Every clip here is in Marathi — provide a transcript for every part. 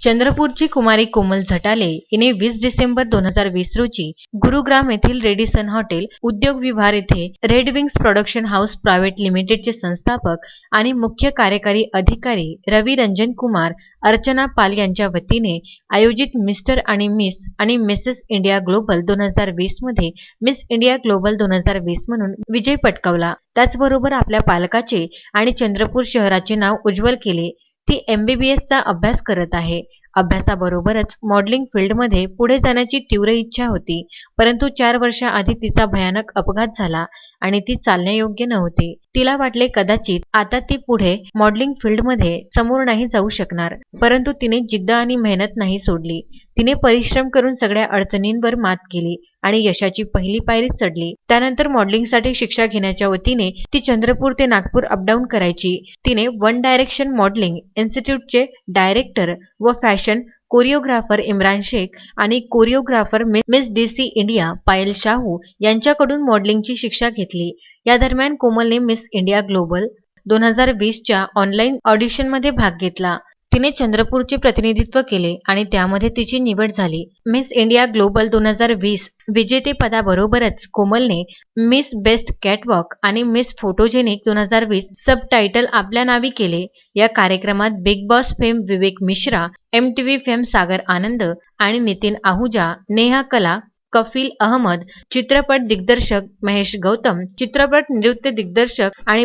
चंद्रपूरची कुमारी कोमल झटाले हिने वीस डिसेंबर दोन हजार वीस रोजी गुरुग्राम येथील रेडिसन हॉटेल उद्योग विभाग येथे red wings production house private लिमिटेडचे संस्थापक आणि मुख्य कार्यकारी अधिकारी रवी रंजन कुमार अर्चना पाल यांच्या वतीने आयोजित मिस्टर आणि मिस आणि मिसेस इंडिया ग्लोबल दोन हजार वीसमध्ये मिस इंडिया ग्लोबल दोन हजार वीस म्हणून विजय पटकावला. त्याचबरोबर आपल्या पालकाचे आणि चंद्रपूर शहराचे नाव उज्ज्वल केले. ती एमबीबीएसचा अभ्यास करत आहे. अभ्यासाबरोबरच मॉडेलिंग फील्डमध्ये पुढे जाण्याची तीव्र इच्छा होती परंतु चार वर्षाआधी तिचा भयानक अपघात झाला आणि ती चालण्यायोग्य नव्हती. तिला वाटले कदाचित आता ती पुढे मॉडेलिंग फील्डमध्ये समोर नाही जाऊ शकणार. परंतु तिने जिद्द आणि मेहनत नाही सोडली. तिने परिश्रम करून सगळ्या अडचणींवर मात केली आणि यशाची पहिली पायरी चढली. त्यानंतर मॉडेलिंगसाठी शिक्षा घेण्याच्या वतीने ती चंद्रपूर ते नागपूर अपडाऊन करायची. तिने वन डायरेक्शन मॉडेलिंग इन्स्टिट्यूटचे डायरेक्टर व फॅशन कोरिओग्राफर इम्रान शेख आणि choreographer miss D C India Payal Shahu यांच्याकडून मॉडेलिंगची शिक्षा घेतली. या दरम्यान कोमलने मिस इंडिया ग्लोबल दोन हजार वीसच्या ऑनलाईन ऑडिशनमध्ये भाग घेतला. तिने चंद्रपूरचे प्रतिनिधित्व केले आणि त्यामध्ये तिची निवड झाली. मिस इंडिया ग्लोबल दोन हजार वीस विजेतेपदाबरोबरच कोमलने मिस बेस्ट कॅटवॉक आणि मिस फोटोजेनिक दोन हजार वीस सब टायटल आपल्या नावी केले. या कार्यक्रमात big boss fame Vivek Mishra M T V fame Sagar Anand आणि नितीन आहुजा नेहा कला कफील अहमद चित्रपट दिग्दर्शक महेश गौतम चित्रपट नृत्य दिग्दर्शक आणि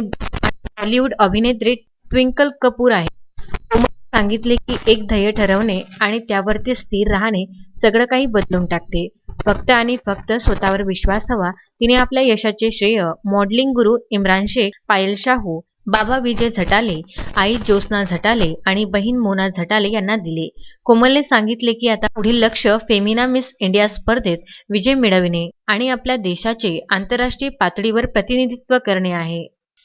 बॉलिवूड अभिनेत्री ट्विंकल कपूर आहे. कोमलने सांगितले की एक ध्येय ठरवणे आणि त्यावरती स्थिर राहणे सगळं काही बदलून टाकते. फक्त आणि फक्त स्वतःवर विश्वास हवा. तिने आपल्या यशाचे श्रेय मॉडेलिंग गुरु इम्रान शेख पायल शाहू बाबा विजय झटाले आई ज्योत्स्ना झटाले आणि बहीण मोना झटाले यांना दिले. कोमलने सांगितले की आता पुढील लक्ष फेमिना मिस इंडिया स्पर्धेत विजय मिळविणे आणि आपल्या देशाचे आंतरराष्ट्रीय पातळीवर प्रतिनिधित्व करणे आहे.